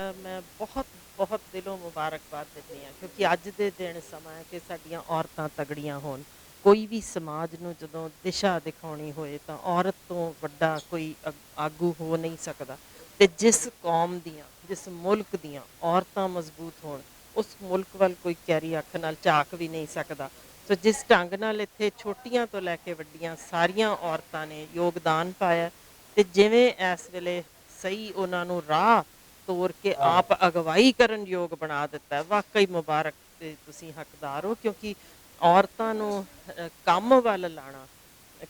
ਮੈਂ ਬਹੁਤ ਬਹੁਤ ਦਿਲੋਂ ਮੁਬਾਰਕਬਾਦ ਦਿੰਦੀ ਹਾਂ, ਕਿਉਂਕਿ ਅੱਜ ਦੇ ਦਿਨ ਸਮਾਂ ਹੈ ਕਿ ਸਾਡੀਆਂ ਔਰਤਾਂ ਤਗੜੀਆਂ ਹੋਣ। ਕੋਈ ਵੀ ਸਮਾਜ ਨੂੰ ਜਦੋਂ ਦਿਸ਼ਾ ਦਿਖਾਉਣੀ ਹੋਏ ਤਾਂ ਔਰਤ ਤੋਂ ਵੱਡਾ ਕੋਈ ਅਗ- ਆਗੂ ਹੋ ਨਹੀਂ ਸਕਦਾ। ਤੇ ਜਿਸ ਕੌਮ ਦੀਆਂ, ਜਿਸ ਮੁਲਕ ਦੀਆਂ ਔਰਤਾਂ ਮਜ਼ਬੂਤ ਹੋਣ, ਉਸ ਮੁਲਕ ਵੱਲ ਕੋਈ ਕੈਰੀ ਅੱਖ ਨਾਲ ਝਾਕ ਵੀ ਨਹੀਂ ਸਕਦਾ। ਸੋ ਜਿਸ ਢੰਗ ਨਾਲ ਇੱਥੇ ਛੋਟੀਆਂ ਤੋਂ ਲੈ ਕੇ ਵੱਡੀਆਂ ਸਾਰੀਆਂ ਔਰਤਾਂ ਨੇ ਯੋਗਦਾਨ ਪਾਇਆ, ਤੇ ਜਿਵੇਂ ਇਸ ਵੇਲੇ ਸਹੀ ਉਹਨਾਂ ਨੂੰ ਰਾਹ ਤੋਰ ਕੇ ਆਪ ਅਗਵਾਈ ਕਰਨ ਯੋਗ ਬਣਾ ਦਿੱਤਾ ਹੈ। ਵਾਕਈ ਮੁਬਾਰਕ ਤੇ ਤੁਸੀਂ ਹੱਕਦਾਰ ਹੋ ਕਿਉਂਕਿ ਔਰਤਾਂ ਨੂੰ ਕੰਮ ਵੱਲ ਲਾਣਾ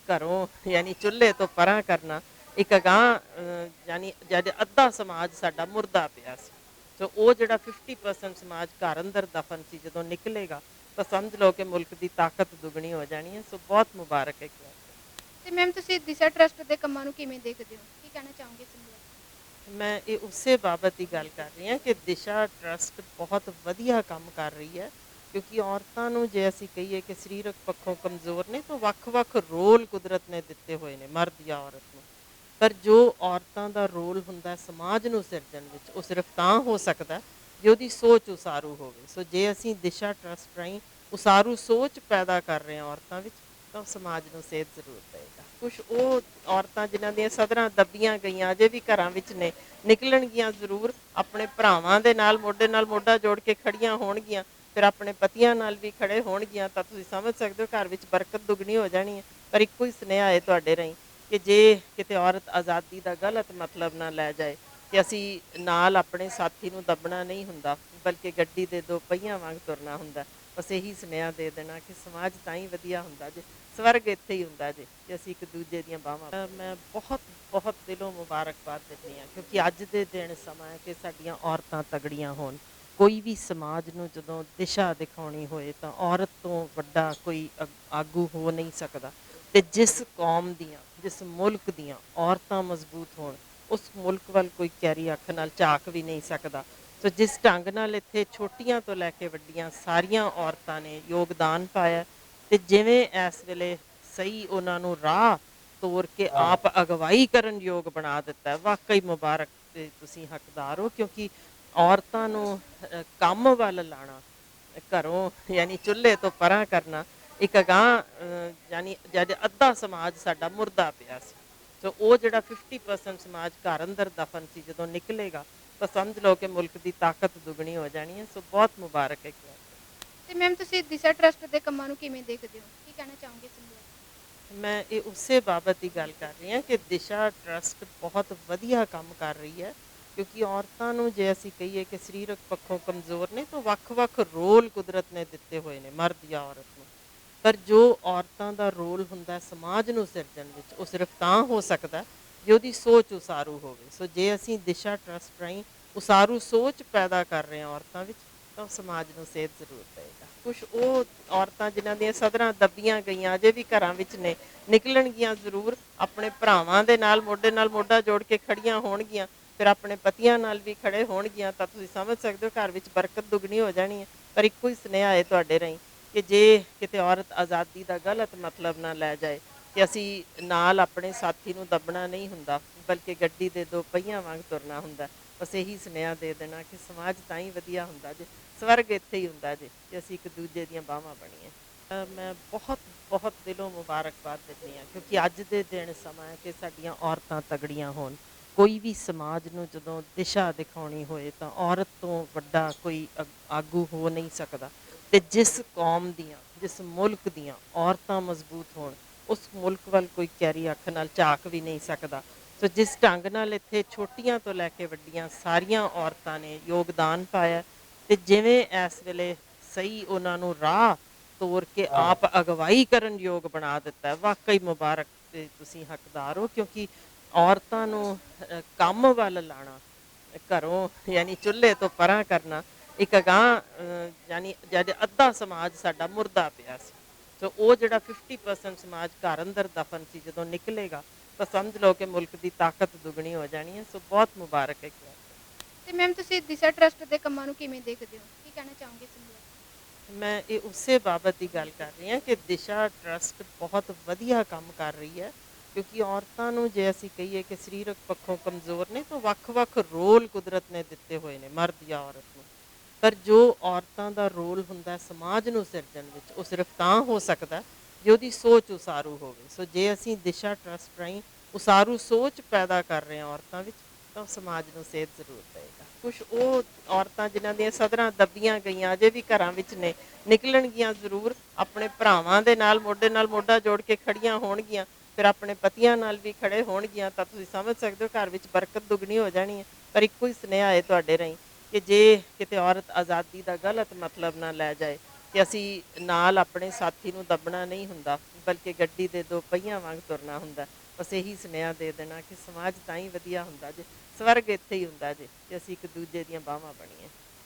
ਘਰੋਂ ਯਾਨੀ ਚੁੱਲ੍ਹੇ ਤੋਂ ਪਰਾਂ ਕਰਨਾ ਇੱਕ ਅਗਾਂਹ ਯਾਨੀ ਜਦ ਅੱਧਾ ਸਮਾਜ ਸਾਡਾ ਮੁਰਦਾ ਪਿਆ ਸੀ ਸੋ ਉਹ ਜਿਹੜਾ 50% ਸਮਾਜ ਘਰ ਅੰਦਰ ਦਫਨ ਸੀ ਜਦੋਂ ਨਿਕਲੇਗਾ ਤਾਂ ਸਮਝ ਲਓ ਕਿ ਮੁਲਕ ਦੀ ਤਾਕਤ ਦੁੱਗਣੀ ਹੋ ਜਾਣੀ ਹੈ ਸੋ ਬਹੁਤ ਮੁਬਾਰਕ ਹੈ। ਤੇ ਮੈਮ ਤੁਸੀਂ ਦਿਸ਼ਾ ਟਰਸਟ ਦੇ ਕੰਮਾਂ ਨੂੰ ਕਿਵੇਂ ਦੇਖਦੇ ਹੋ ਕੀ ਕਹਿਣਾ ਚਾਹੋਗੇ ਕੇ? ਮੈਂ ਇਹ ਉਸੇ ਬਾਬਤ ਦੀ ਗੱਲ ਕਰ ਰਹੀ ਹਾਂ ਕਿ ਦਿਸ਼ਾ ਟਰਸਟ ਬਹੁਤ ਵਧੀਆ ਕੰਮ ਕਰ ਰਹੀ ਹੈ, ਕਿਉਂਕਿ ਔਰਤਾਂ ਨੂੰ ਜੇ ਅਸੀਂ ਕਹੀਏ ਕਿ ਸਰੀਰਕ ਪੱਖੋਂ ਕਮਜ਼ੋਰ ਨੇ, ਤਾਂ ਵੱਖ-ਵੱਖ ਰੋਲ ਕੁਦਰਤ ਨੇ ਦਿੱਤੇ ਹੋਏ ਨੇ, ਮਰਦ ਜਾਂ ਔਰਤ ਨੂੰ। ਪਰ ਜੋ ਔਰਤਾਂ ਦਾ ਰੋਲ ਹੁੰਦਾ ਸਮਾਜ ਨੂੰ ਸਿਰਜਣ ਵਿੱਚ, ਉਹ ਸਿਰਫ ਤਾਂ ਹੋ ਸਕਦਾ ਜੇ ਉਹਦੀ ਸੋਚ ਉਸਾਰੂ ਹੋਵੇ। ਸੋ ਜੇ ਅਸੀਂ ਦਿਸ਼ਾ ਟਰਸਟ ਰਾਹੀਂ ਉਸਾਰੂ ਸੋਚ ਪੈਦਾ ਕਰ ਰਹੇ ਹਾਂ ਔਰਤਾਂ ਵਿੱਚ ਤਾਂ ਸਮਾਜ ਨੂੰ ਸੇਧ ਜ਼ਰੂਰ ਪਏਗਾ ਕੁਝ ਉਹ ਔਰਤਾਂ ਜਿਨ੍ਹਾਂ ਦੀਆਂ ਸਦਰਾਂ ਦੱਬੀਆਂ ਗਈਆਂ, ਅਜੇ ਵੀ ਘਰਾਂ ਵਿੱਚ ਨੇ, ਨਿਕਲਣਗੀਆਂ ਜ਼ਰੂਰ, ਆਪਣੇ ਭਰਾਵਾਂ ਦੇ ਨਾਲ, ਮੋਢੇ ਨਾਲ ਮੋਢਾ ਜੋੜ ਕੇ ਖੜੀਆਂ ਹੋਣਗੀਆਂ, ਫਿਰ ਆਪਣੇ ਪਤੀਆਂ ਨਾਲ ਵੀ ਖੜੇ ਹੋਣਗੀਆਂ, ਤਾਂ ਤੁਸੀਂ ਸਮਝ ਸਕਦੇ ਹੋ ਘਰ ਵਿੱਚ ਬਰਕਤ ਦੁੱਗਣੀ ਹੋ ਜਾਣੀ ਹੈ। ਪਰ ਇੱਕੋ ਹੀ ਸੁਨੇਹਾ ਹੈ ਤੁਹਾਡੇ ਰਾਹੀਂ ਕਿ ਜੇ ਕਿਤੇ ਔਰਤ ਆਜ਼ਾਦੀ ਦਾ ਗਲਤ ਮਤਲਬ ਨਾ ਲੈ ਜਾਏ, ਕਿ ਅਸੀਂ ਨਾਲ ਆਪਣੇ ਸਾਥੀ ਨੂੰ ਦੱਬਣਾ ਨਹੀਂ ਹੁੰਦਾ, ਬਲਕਿ ਗੱਡੀ ਦੇ ਦੋ ਪਹੀਆਂ ਵਾਂਗ ਤੁਰਨਾ ਹੁੰਦਾ ਬਸ ਇਹੀ ਸੁਨੇਹਾ ਦੇ ਦੇਣਾ ਕਿ ਸਮਾਜ ਤਾਂ ਹੀ ਵਧੀਆ ਹੁੰਦਾ ਜੇ ਸਵਰਗ ਇੱਥੇ ਹੀ ਹੁੰਦਾ ਜੇ ਕਿ ਅਸੀਂ ਇੱਕ ਦੂਜੇ ਦੀਆਂ ਬਾਹਾਂ ਮੈਂ ਬਹੁਤ ਬਹੁਤ ਦਿਲੋਂ ਮੁਬਾਰਕਬਾਦ ਦਿੰਦੀ ਹਾਂ ਕਿਉਂਕਿ ਅੱਜ ਦੇ ਦਿਨ ਸਮਾਂ ਹੈ ਕਿ ਸਾਡੀਆਂ ਔਰਤਾਂ ਤਗੜੀਆਂ ਹੋਣ। ਕੋਈ ਵੀ ਸਮਾਜ ਨੂੰ ਜਦੋਂ ਦਿਸ਼ਾ ਦਿਖਾਉਣੀ ਹੋਏ ਤਾਂ ਔਰਤ ਤੋਂ ਵੱਡਾ ਕੋਈ ਆਗੂ ਹੋ ਨਹੀਂ ਸਕਦਾ। ਤੇ ਜਿਸ ਕੌਮ ਦੀਆਂ ਜਿਸ ਮੁਲਕ ਦੀਆਂ ਔਰਤਾਂ ਮਜ਼ਬੂਤ ਹੋਣ ਉਸ ਮੁਲਕ ਵੱਲ ਕੋਈ ਕੈਰੀ ਅੱਖ ਨਾਲ ਝਾਕ ਵੀ ਨਹੀਂ ਸਕਦਾ। ਸੋ ਜਿਸ ਢੰਗ ਨਾਲ ਇੱਥੇ ਛੋਟੀਆਂ ਤੋਂ ਲੈ ਕੇ ਵੱਡੀਆਂ ਸਾਰੀਆਂ ਔਰਤਾਂ ਨੇ ਯੋਗਦਾਨ ਪਾਇਆ ਤੇ ਜਿਵੇਂ ਇਸ ਵੇਲੇ ਸਹੀ ਉਹਨਾਂ ਨੂੰ ਰਾਹ ਤੋਰ ਕੇ ਆਪ ਅਗਵਾਈ ਕਰਨ ਯੋਗ ਬਣਾ ਦਿੱਤਾ ਹੈ ਵਾਕਈ ਮੁਬਾਰਕ ਤੇ ਤੁਸੀਂ ਹੱਕਦਾਰ ਹੋ ਕਿਉਂਕਿ ਔਰਤਾਂ ਨੂੰ ਕੰਮ ਵੱਲ ਲਾਣਾ ਘਰੋਂ ਯਾਨੀ ਚੁੱਲ੍ਹੇ ਤੋਂ ਪਰਾਂ ਕਰਨਾ ਇੱਕ ਅਗਾਂਹ ਯਾਨੀ ਜਦ ਅੱਧਾ ਸਮਾਜ ਸਾਡਾ ਮੁਰਦਾ ਪਿਆ ਸੀ। ਸੋ ਉਹ ਜਿਹੜਾ 50% ਸਮਾਜ ਘਰ ਅੰਦਰ ਦਫਨ ਸੀ ਜਦੋਂ ਨਿਕਲੇਗਾ ਤਾਂ ਸਮਝ ਲਓ ਕਿ ਮੁਲਕ ਦੀ ਤਾਕਤ ਦੁੱਗਣੀ ਹੋ ਜਾਣੀ ਹੈ ਸੋ ਬਹੁਤ ਮੁਬਾਰਕ ਹੈ ਵਾਰ। ਤੇ ਮੈਮ ਤੁਸੀਂ ਦਿਸ਼ਾ ਟਰਸਟ ਦੇ ਕੰਮਾਂ ਨੂੰ ਕਿਵੇਂ ਦੇਖਦੇ ਹੋ ਕੀ ਕਹਿਣਾ ਚਾਹੋਗੇ ਕੇ? ਮੈਂ ਇਹ ਉਸੇ ਬਾਬਤ ਹੀ ਗੱਲ ਕਰ ਰਹੀ ਹਾਂ ਕਿ ਦਿਸ਼ਾ ਟਰਸਟ ਬਹੁਤ ਵਧੀਆ ਕੰਮ ਕਰ ਰਹੀ ਹੈ ਕਿਉਂਕਿ ਔਰਤਾਂ ਨੂੰ ਜੇ ਅਸੀਂ ਕਹੀਏ ਕਿ ਸਰੀਰਕ ਪੱਖੋਂ ਕਮਜ਼ੋਰ ਨੇ ਤਾਂ ਵੱਖ-ਵੱਖ ਰੋਲ ਕੁਦਰਤ ਨੇ ਦਿੱਤੇ ਹੋਏ ਨੇ ਮਰਦ ਜਾਂ ਔਰਤ ਨੂੰ ਪਰ ਜੋ ਔਰਤਾਂ ਦਾ ਰੋਲ ਹੁੰਦਾ ਸਮਾਜ ਨੂੰ ਸਿਰਜਣ ਵਿੱਚ ਉਹ ਸਿਰਫ ਤਾਂ ਹੋ ਸਕਦਾ ਜੇ ਉਹਦੀ ਸੋਚ ਉਸਾਰੂ ਹੋਵੇ। ਸੋ ਜੇ ਅਸੀਂ ਦਿਸ਼ਾ ਟਰਸਟ ਰਾਹੀਂ ਉਸਾਰੂ ਸੋਚ ਪੈਦਾ ਕਰ ਰਹੇ ਹਾਂ ਔਰਤਾਂ ਵਿੱਚ, ਤਾਂ ਸਮਾਜ ਨੂੰ ਸੇਧ ਜ਼ਰੂਰ ਪਏਗਾ ਕੁਝ ਉਹ ਔਰਤਾਂ ਜਿਨ੍ਹਾਂ ਦੀਆਂ ਸਦਰਾਂ ਦੱਬੀਆਂ ਗਈਆਂ ਅਜੇ ਵੀ ਘਰਾਂ ਵਿੱਚ ਨੇ, ਨਿਕਲਣਗੀਆਂ ਜ਼ਰੂਰ। ਆਪਣੇ ਭਰਾਵਾਂ ਦੇ ਨਾਲ, ਮੋਢੇ ਨਾਲ ਮੋਢਾ ਜੋੜ ਕੇ ਖੜੀਆਂ ਹੋਣਗੀਆਂ। ਫਿਰ ਆਪਣੇ ਪਤੀਆਂ ਨਾਲ ਵੀ ਖੜੇ ਹੋਣਗੀਆਂ ਤਾਂ ਤੁਸੀਂ ਸਮਝ ਸਕਦੇ ਹੋ ਘਰ ਵਿੱਚ ਬਰਕਤ ਦੁੱਗਣੀ ਹੋ ਜਾਣੀ ਹੈ। ਪਰ ਇੱਕੋ ਹੀ ਸੁਨੇਹਾ ਹੈ ਤੁਹਾਡੇ ਰਾਹੀਂ ਕਿ ਜੇ ਕਿਤੇ ਔਰਤ ਆਜ਼ਾਦੀ ਦਾ ਗਲਤ ਮਤਲਬ ਨਾ ਲੈ ਜਾਏ ਕਿ ਅਸੀਂ ਨਾਲ ਆਪਣੇ ਸਾਥੀ ਨੂੰ ਦੱਬਣਾ ਨਹੀਂ ਹੁੰਦਾ ਬਲਕਿ ਗੱਡੀ ਦੇ ਦੋ ਪਹੀਆਂ ਵਾਂਗ ਤੁਰਨਾ ਹੁੰਦਾ। ਬਸ ਇਹੀ ਸੁਨੇਹਾ ਦੇ ਦੇਣਾ ਕਿ ਸਮਾਜ ਤਾਂ ਹੀ ਵਧੀਆ ਹੁੰਦਾ ਜੇ ਸਵਰਗ ਇੱਥੇ ਹੀ ਹੁੰਦਾ ਜੇ ਕਿ ਅਸੀਂ ਇੱਕ ਦੂਜੇ ਦੀਆਂ ਬਾਹਾਂ ਬਣੀਏ ਅ, ਮੈਂ ਬਹੁਤ ਬਹੁਤ ਦਿਲੋਂ ਮੁਬਾਰਕਬਾਦ ਦਿੰਦੀ ਹਾਂ ਕਿਉਂਕਿ ਅੱਜ ਦੇ ਦਿਨ ਸਮਾਂ ਹੈ ਕਿ ਸਾਡੀਆਂ ਔਰਤਾਂ ਤਗੜੀਆਂ ਹੋਣ। ਕੋਈ ਵੀ ਸਮਾਜ ਨੂੰ ਜਦੋਂ ਦਿਸ਼ਾ ਦਿਖਾਉਣੀ ਹੋਏ ਤਾਂ ਔਰਤ ਤੋਂ ਵੱਡਾ ਕੋਈ ਅਗ- ਆਗੂ ਹੋ ਨਹੀਂ ਸਕਦਾ। ਤੇ ਜਿਸ ਕੌਮ ਦੀਆਂ ਜਿਸ ਮੁਲਕ ਦੀਆਂ ਔਰਤਾਂ ਮਜ਼ਬੂਤ ਹੋਣ ਉਸ ਮੁਲਕ ਵੱਲ ਕੋਈ ਕੈਰੀ ਅੱਖ ਨਾਲ ਝਾਕ ਵੀ ਨਹੀਂ ਸਕਦਾ। ਸੋ ਜਿਸ ਢੰਗ ਨਾਲ ਇੱਥੇ ਛੋਟੀਆਂ ਤੋਂ ਲੈ ਕੇ ਵੱਡੀਆਂ ਸਾਰੀਆਂ ਔਰਤਾਂ ਨੇ ਯੋਗਦਾਨ ਪਾਇਆ ਤੇ ਜਿਵੇਂ ਇਸ ਵੇਲੇ ਸਹੀ ਉਹਨਾਂ ਨੂੰ ਰਾਹ ਤੋਰ ਕੇ ਆਪ ਅਗਵਾਈ ਕਰਨ ਯੋਗ ਬਣਾ ਦਿੱਤਾ ਵਾਕਈ ਮੁਬਾਰਕ ਤੇ ਤੁਸੀਂ ਹੱਕਦਾਰ ਹੋ ਕਿਉਂਕਿ ਔਰਤਾਂ ਨੂੰ ਕੰਮ ਵੱਲ ਲਾਣਾ ਘਰੋਂ ਯਾਨੀ ਚੁੱਲ੍ਹੇ ਤੋਂ ਪਰਾਂ ਕਰਨਾ ਇੱਕ ਅਗਾਂਹ ਯਾਨੀ ਜਦ ਅੱਧਾ ਸਮਾਜ ਸਾਡਾ ਮੁਰਦਾ ਪਿਆ ਸੀ। ਸੋ ਉਹ ਜਿਹੜਾ 50% ਸਮਾਜ ਘਰ ਅੰਦਰ ਦਫਨ ਸੀ ਜਦੋਂ ਨਿਕਲੇਗਾ ਤਾਂ ਸਮਝ ਲਓ ਕਿ ਮੁਲਕ ਦੀ ਤਾਕਤ ਦੁੱਗਣੀ ਹੋ ਜਾਣੀ ਹੈ ਸੋ ਬਹੁਤ ਮੁਬਾਰਕ ਹੈ। ਤੇ ਮੈਮ ਤੁਸੀਂ ਦਿਸ਼ਾ ਟਰਸਟ ਦੇ ਕੰਮਾਂ ਨੂੰ ਕਿਵੇਂ ਦੇਖਦੇ ਹੋ ਕੀ ਕਹਿਣਾ ਚਾਹੋਗੇ ਕੇ? ਮੈਂ ਇਹ ਉਸੇ ਬਾਬਤ ਹੀ ਗੱਲ ਕਰ ਰਹੀ ਹਾਂ ਕਿ ਦਿਸ਼ਾ ਟਰਸਟ ਬਹੁਤ ਵਧੀਆ ਕੰਮ ਕਰ ਰਹੀ ਹੈ ਕਿਉਂਕਿ ਔਰਤਾਂ ਨੂੰ ਜੇ ਅਸੀਂ ਕਹੀਏ ਕਿ ਸਰੀਰਕ ਪੱਖੋਂ ਕਮਜ਼ੋਰ ਨੇ ਤਾਂ ਵੱਖ-ਵੱਖ ਰੋਲ ਕੁਦਰਤ ਨੇ ਦਿੱਤੇ ਹੋਏ ਨੇ ਮਰਦ ਜਾਂ ਔਰਤ ਨੂੰ ਪਰ ਜੋ ਔਰਤਾਂ ਦਾ ਰੋਲ ਹੁੰਦਾ ਸਮਾਜ ਨੂੰ ਸਿਰਜਣ ਵਿੱਚ, ਉਹ ਸਿਰਫ ਤਾਂ ਹੋ ਸਕਦਾ ਜੇ ਉਹਦੀ ਸੋਚ ਉਸਾਰੂ ਹੋਵੇ। ਸੋ ਜੇ ਅਸੀਂ ਦਿਸ਼ਾ ਟਰਸਟ ਰਾਹੀਂ ਉਸਾਰੂ ਸੋਚ ਪੈਦਾ ਕਰ ਰਹੇ ਹਾਂ ਔਰਤਾਂ ਵਿੱਚ, ਤਾਂ ਸਮਾਜ ਨੂੰ ਸੇਧ ਜ਼ਰੂਰ ਦੇਗਾ ਕੁਝ ਉਹ ਔਰਤਾਂ ਜਿਨ੍ਹਾਂ ਦੀਆਂ ਸਦਰਾਂ ਦੱਬੀਆਂ ਗਈਆਂ ਅਜੇ ਵੀ ਘਰਾਂ ਵਿੱਚ ਨੇ, ਨਿਕਲਣਗੀਆਂ ਜ਼ਰੂਰ, ਆਪਣੇ ਭਰਾਵਾਂ ਦੇ ਨਾਲ, ਮੋਢੇ ਨਾਲ ਮੋਢਾ ਜੋੜ ਕੇ ਖੜੀਆਂ ਹੋਣਗੀਆਂ, ਫਿਰ ਆਪਣੇ ਪਤੀਆਂ ਨਾਲ ਵੀ ਖੜੇ ਹੋਣਗੀਆਂ, ਤਾਂ ਤੁਸੀਂ ਸਮਝ ਸਕਦੇ ਹੋ ਘਰ ਵਿੱਚ ਬਰਕਤ ਦੁੱਗਣੀ ਹੋ ਜਾਣੀ ਹੈ। ਪਰ ਇੱਕੋ ਹੀ ਸੁਨੇਹਾ ਹੈ ਤੁਹਾਡੇ ਰਾਹੀਂ ਕਿ ਜੇ ਕਿਤੇ ਔਰਤ ਆਜ਼ਾਦੀ ਦਾ ਗਲਤ ਮਤਲਬ ਨਾ ਲੈ ਜਾਏ ਕਿ ਅਸੀਂ ਨਾਲ ਆਪਣੇ ਸਾਥੀ ਨੂੰ ਦੱਬਣਾ ਨਹੀਂ ਹੁੰਦਾ, ਬਲਕਿ ਗੱਡੀ ਦੇ ਦੋ ਪਹੀਆਂ ਵਾਂਗ ਤੁਰਨਾ ਹੁੰਦਾ। ਬਸ ਇਹੀ ਸੁਨੇਹਾ ਦੇ ਦੇਣਾ ਕਿ ਸਮਾਜ ਤਾਂ ਹੀ ਵਧੀਆ ਹੁੰਦਾ ਜੇ, ਸਵਰਗ ਇੱਥੇ ਹੀ ਹੁੰਦਾ ਜੇ ਕਿ ਅਸੀਂ ਇੱਕ ਦੂਜੇ ਦੀਆਂ ਬਾਹਾਂ ਬਣੀਏ